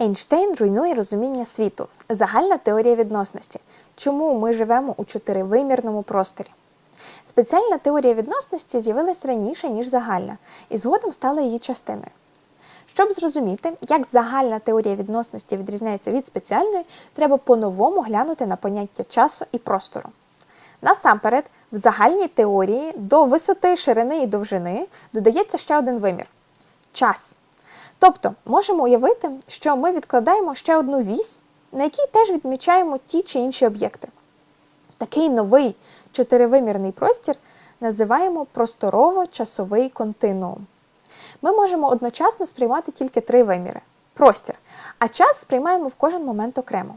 Ейнштейн руйнує розуміння світу. Загальна теорія відносності. Чому ми живемо у чотиривимірному просторі? Спеціальна теорія відносності з'явилась раніше, ніж загальна, і згодом стала її частиною. Щоб зрозуміти, як загальна теорія відносності відрізняється від спеціальної, треба по-новому глянути на поняття часу і простору. Насамперед, в загальній теорії до висоти, ширини і довжини додається ще один вимір час. Тобто, можемо уявити, що ми відкладаємо ще одну вісь, на якій теж відмічаємо ті чи інші об'єкти. Такий новий чотиривимірний простір називаємо просторово-часовий континуум. Ми можемо одночасно сприймати тільки три виміри простір, а час сприймаємо в кожен момент окремо.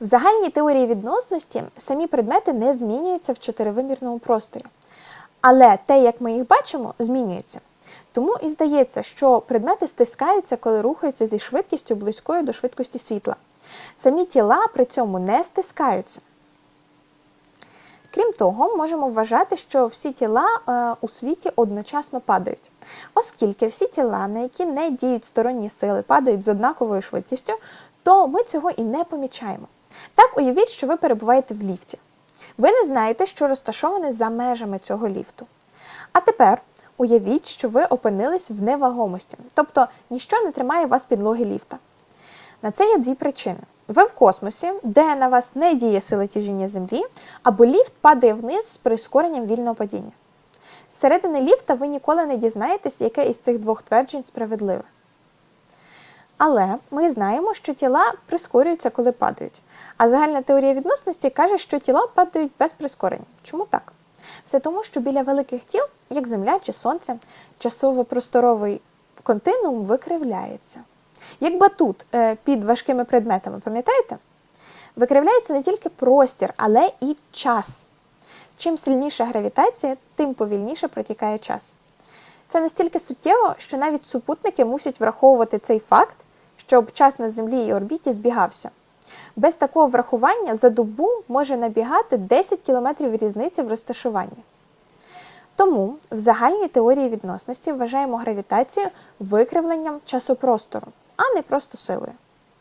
В загальній теорії відносності самі предмети не змінюються в чотиривимірному просторі. Але те, як ми їх бачимо, змінюється. Тому і здається, що предмети стискаються, коли рухаються зі швидкістю близькою до швидкості світла. Самі тіла при цьому не стискаються. Крім того, можемо вважати, що всі тіла е, у світі одночасно падають. Оскільки всі тіла, на які не діють сторонні сили, падають з однаковою швидкістю, то ми цього і не помічаємо. Так, уявіть, що ви перебуваєте в ліфті. Ви не знаєте, що розташоване за межами цього ліфту. А тепер уявіть, що ви опинились в невагомості, тобто ніщо не тримає вас підлоги ліфта. На це є дві причини. Ви в космосі, де на вас не діє сила тяжіння Землі, або ліфт падає вниз з прискоренням вільного падіння. З середини ліфта ви ніколи не дізнаєтесь, яке із цих двох тверджень справедливе. Але ми знаємо, що тіла прискорюються, коли падають. А загальна теорія відносності каже, що тіла падають без прискорення. Чому так? Все тому, що біля великих тіл, як Земля чи Сонце, часово-просторовий континуум викривляється. Як батут е, під важкими предметами, пам'ятаєте? Викривляється не тільки простір, але і час. Чим сильніша гравітація, тим повільніше протікає час. Це настільки суттєво, що навіть супутники мусять враховувати цей факт, щоб час на Землі і орбіті збігався. Без такого врахування за добу може набігати 10 км різниці в розташуванні. Тому в загальній теорії відносності вважаємо гравітацію викривленням часопростору, а не просто силою.